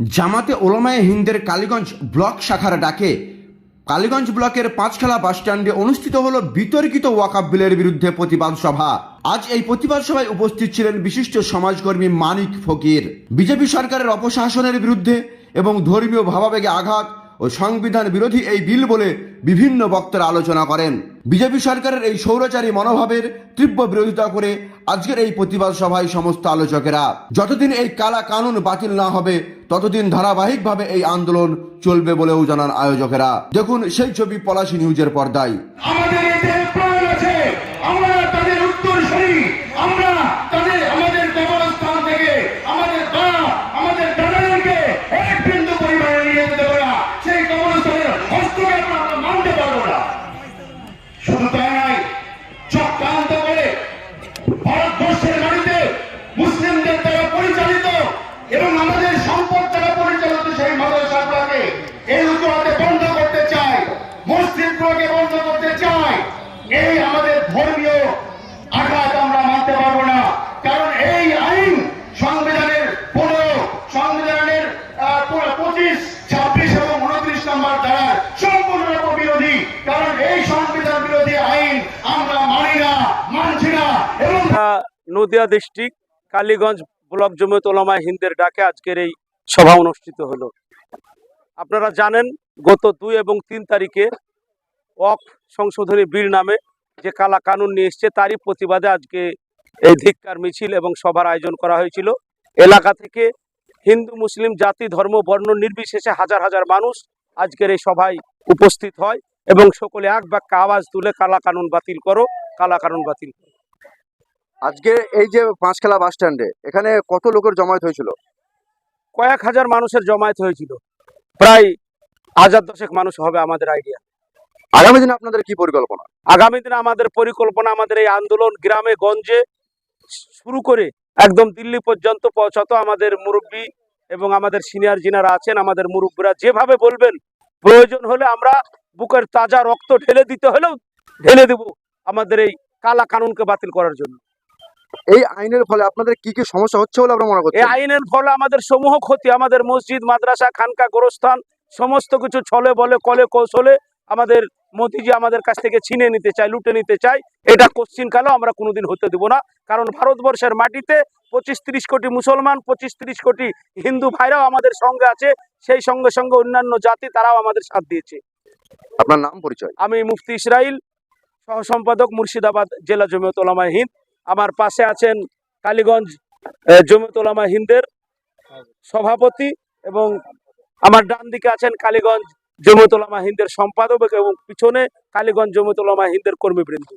জামাতে ওলামায়ে হিন্দের কালীগঞ্জ ব্লক শাখার ডাকে। কালীগঞ্জ ব্লকের পাঁচখেলা বাসস্ট্যান্ডে অনুষ্ঠিত হল বিতর্কিত ওয়াকাব বিলের বিরুদ্ধে প্রতিবাদ সভা। আজ এই প্রতিবাদ সভায় উপস্থিত ছিলেন বিশিষ্ট সমাজকর্মী মানিক ফকির। বিজেপি সরকারের অপশাসনের বিরুদ্ধে এবং ধর্মীয় ভাবাবেগে আঘাত ও সংবিধান বিরোধী এই বিল বলে বিভিন্ন বক্তারা আলোচনা করেন। বিজেপি সরকারের এই সৌরচারী মনোভাবের তীব্র বিরোধিতা করে আজকের এই প্রতিবাদ সভায় সমস্ত আলোচকেরা। যতদিন এই কালা কানুন বাতিল না হবে, ততদিন ধারাবাহিকভাবে এই আন্দোলন চলবে বলেও জানান আয়োজকেরা। দেখুন সেই ছবি পলাশী নিউজের পর্দায়। আমাদের এতে প্রাণ আছে আমরা তাদের উত্তরসূরি আমরা তাদের আমাদের কবরস্থান থেকে আমাদের মা আমাদের দাদাদেরকে এক বিন্দু পরিমাণে নিয়ে যেতে পারে না সেই কবরস্থানের হস্তক্ষেপ আমরা মানতে পারব না শুধু তাই নয় চক্রান্ত করে ভারতবর্ষের মাটিতে এই আইন সংবিধানের পনেরো, সংবিধানের পঁচিশ, ছাব্বিশ এবং উনত্রিশ নম্বর দ্বারা সম্পূর্ণরূপ বিরোধী কারণ এই সংবিধান বিরোধী আইন আমরা মানি না মানছি না এবং আহ, নদিয়া ডিস্ট্রিক্ট, কালীগঞ্জ ব্লক জমিয়ত ওলামা হিন্দের ডাকে আজকের এই সভা অনুষ্ঠিত হলো আপনারা জানেন, গত দুই এবং তিন তারিখে অক সংশোধনী বিল নামে যে কালা কানুন নিয়ে এসছে, তারই প্রতিবাদে আজকে এই ধিক্কার মিছিল এবং সভার আয়োজন করা হয়েছিল এলাকা থেকে হিন্দু, মুসলিম, জাতি, ধর্ম, বর্ণ নির্বিশেষে হাজার হাজার মানুষ আজকের এই সভায় উপস্থিত হয় এবং সকলে এক বাক্যে আওয়াজ তুলে কালা কানুন বাতিল করো, কালা কানুন বাতিল করো। আজকে এই যে পাঁচখেলা বাস স্ট্যান্ডে এখানে কত লোকের জমায়েত হয়েছিল? কয়েক হাজার মানুষের জমায়েত হয়েছিল। প্রায় হাজার দশেক মানুষ হবে আমাদের আইডিয়া আগামী দিনে আপনাদের কি পরিকল্পনা? আগামী দিনে আমাদের পরিকল্পনা আমাদের এই আন্দোলন গ্রামে গঞ্জে শুরু করে একদম দিল্লি পর্যন্ত পৌঁছাতো আমাদের মুরব্বী এবং আমাদের সিনিয়র যিনারা আছেন আমাদের মুরব্বীরা যেভাবে বলবেন প্রয়োজন হলে আমরা বুকের তাজা রক্ত ঢেলে দিতে হলেও ঢেলে দেব আমাদের এই কালা কানুনকে বাতিল করার জন্য। এই আইনের ফলে আপনাদের কি কি সমস্যা হচ্ছে বলে আপনারা মনে এই আইনের ফলে আমাদের সমূহ ক্ষতি আমাদের মসজিদ মাদ্রাসা খানকা গোরস্থান সমস্ত কিছু ছলে বলে কলে কৌশলে আমাদের মোদিজি আমাদের কাছ থেকে ছিনে নিতে চায় লুটে নিতে চায়। এটা কোশ্চিন কালেও আমরা কোনোদিন হতে দেব না কারণ ভারতবর্ষের মাটিতে পঁচিশ তিরিশ কোটি মুসলমান পঁচিশ তিরিশ কোটি হিন্দু ভাইরাও আমাদের সঙ্গে আছে সেই সঙ্গে সঙ্গে অন্যান্য জাতি তারাও আমাদের সাথ দিয়েছে। আপনার নাম পরিচয়? আমি মুফতি ইসরাইল সহ সম্পাদক মুর্শিদাবাদ জেলা জমিয়ত ওলামা হিন্দ। আমার পাশে আছেন কালীগঞ্জ জমিতুলামা হিন্দের সভাপতি এবং আমার ডান দিকে আছেন কালীগঞ্জ জমিতুলামা হিন্দের সম্পাদক এবং পিছনে কালীগঞ্জ জমিতুলামা হিন্দের কর্মীবৃন্দ।